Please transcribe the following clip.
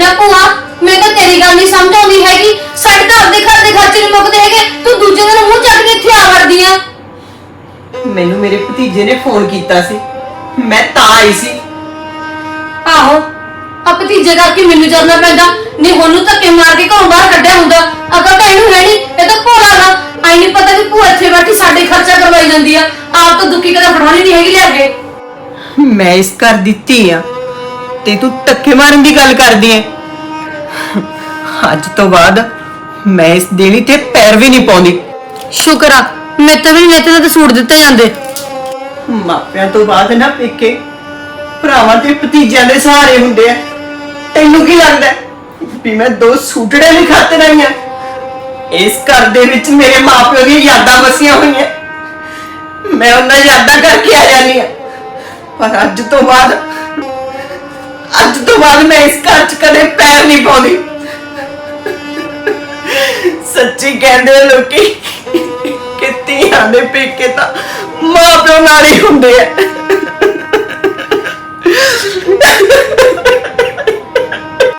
ਨਾ ਭੂਆ ਮੈਨੂੰ ਤਾਂ ਤੇਰੀ ਗੱਲ ਨਹੀਂ ਸਮਝ ਆਉਂਦੀ ਹੈਗੀ। ਸਾਡੇ ਤਾਂ ਆਪਦੇ ਘਰ ਦੇ ਖਰਚੇ ਨਹੀਂ ਮੁੱਕਦੇ ਹੈਗੇ। ਤੂੰ ਦੂਜੇ ਦਿਨ ਮੂੰਹ ਚੱਕ ਕੇ ਇੱਥੇ ਆ ਵੜਦੀ ਆ। ਮੈਨੂੰ ਮੇਰੇ ਭਤੀਜੇ ਨੇ ਫੋਨ ਕੀਤਾ ਸੀ। ਮੈਂ ਤਾਂ ਆਈ ਸੀ। ਆਹੋ ਆ ਭਤੀਜੇ ਕਰਕੇ ਮੈਨੂੰ ਜਰਨਾ ਪੈਂਦਾ। ਨਹੀਂ ਉਹਨੂੰ ਧੱਕੇ ਮਾਰ ਕੇ ਘਰੋਂ ਬਾਹਰ ਕੱਢਿਆ ਹੁੰਦਾ। ਅਗਰ ਤਾਂ ਇਹਨੂੰ ਹੈ ਨਹੀਂ ਇਹ ਤਾਂ ਭੋਲਾ ਨਾ ਆਈ ਨਹੀਂ ਪਤਾ ਕਿ ਭੂਆ ਇੱਥੇ ਬੈਠੀ ਸਾਡੇ ਖਰਚਾ ਕਰਵਾਈ ਜਾਂਦੀ ਆ। ਆਪ ਤਾਂ ਦੁੱਕੀ ਕਦੇ ਫੜਾਉਣੀ ਨਹੀਂ ਹੈਗੀ ਲਿਆ ਕੇ। ਮੈਂ ਇਸ ਘਰ ਦੀ ਧੀ ਆ। ਤੇ ਤੂੰ ਧੱਕੇ ਮਾਰਨ ਦੀ ਗੱਲ ਕਰਦੀ ਐ ਅੱਜ ਤੋਂ ਬਾਅਦ ਮੈਂ ਇਸ ਦੇਣੀ ਤੇ ਪੈਰ ਵੀ ਨਹੀਂ ਪਾਉਂਦੀ। ਸ਼ੁਕਰ ਆ ਮੈਂ ਤਾਂ ਵੀ ਨਹੀਂ ਤੇ ਸੂਟ ਦਿੱਤੇ ਜਾਂਦੇ। ਮਾਪਿਆਂ ਤੋਂ ਬਾਅਦ ਨਾ ਪੇਕੇ ਭਰਾਵਾਂ ਤੇ ਭਤੀਜਿਆਂ ਦੇ ਸਹਾਰੇ ਹੁੰਦੇ ਆ। ਤੈਨੂੰ ਕੀ ਲੱਗਦਾ ਹੈ ਵੀ ਮੈਂ ਦੋ ਸੂਟੜੇ ਨਹੀਂ ਖਾਤੇ ਆਈਆਂ ਇਸ ਘਰ ਦੇ ਵਿੱਚ ਮੇਰੇ ਮਾਪਿਆਂ ਦੀਆਂ ਯਾਦਾਂ ਵਸੀਆਂ ਹੋਈਆਂ। ਮੈਂ ਉਹਨਾਂ ਯਾਦਾਂ ਕਰਕੇ ਆ ਜਾਨੀ ਆ। ਪਰ ਅੱਜ ਤੋਂ ਬਾਅਦ ਅੱਜ ਤੋਂ ਬਾਅਦ ਮੈਂ ਇਸ ਘਰ 'ਚ ਕਦੇ ਪੈਰ ਨਹੀਂ ਪਾਉਂਦੀ। ਸੱਚੀ ਕਹਿੰਦੇ ਆ ਲੋਕੀ ਕਿ ਧੀਆਂ ਦੇ ਪੇਕੇ ਤਾਂ ਮਾਂ ਪਿਓ ਨਾਲ ਹੀ ਹੁੰਦੇ ਆ।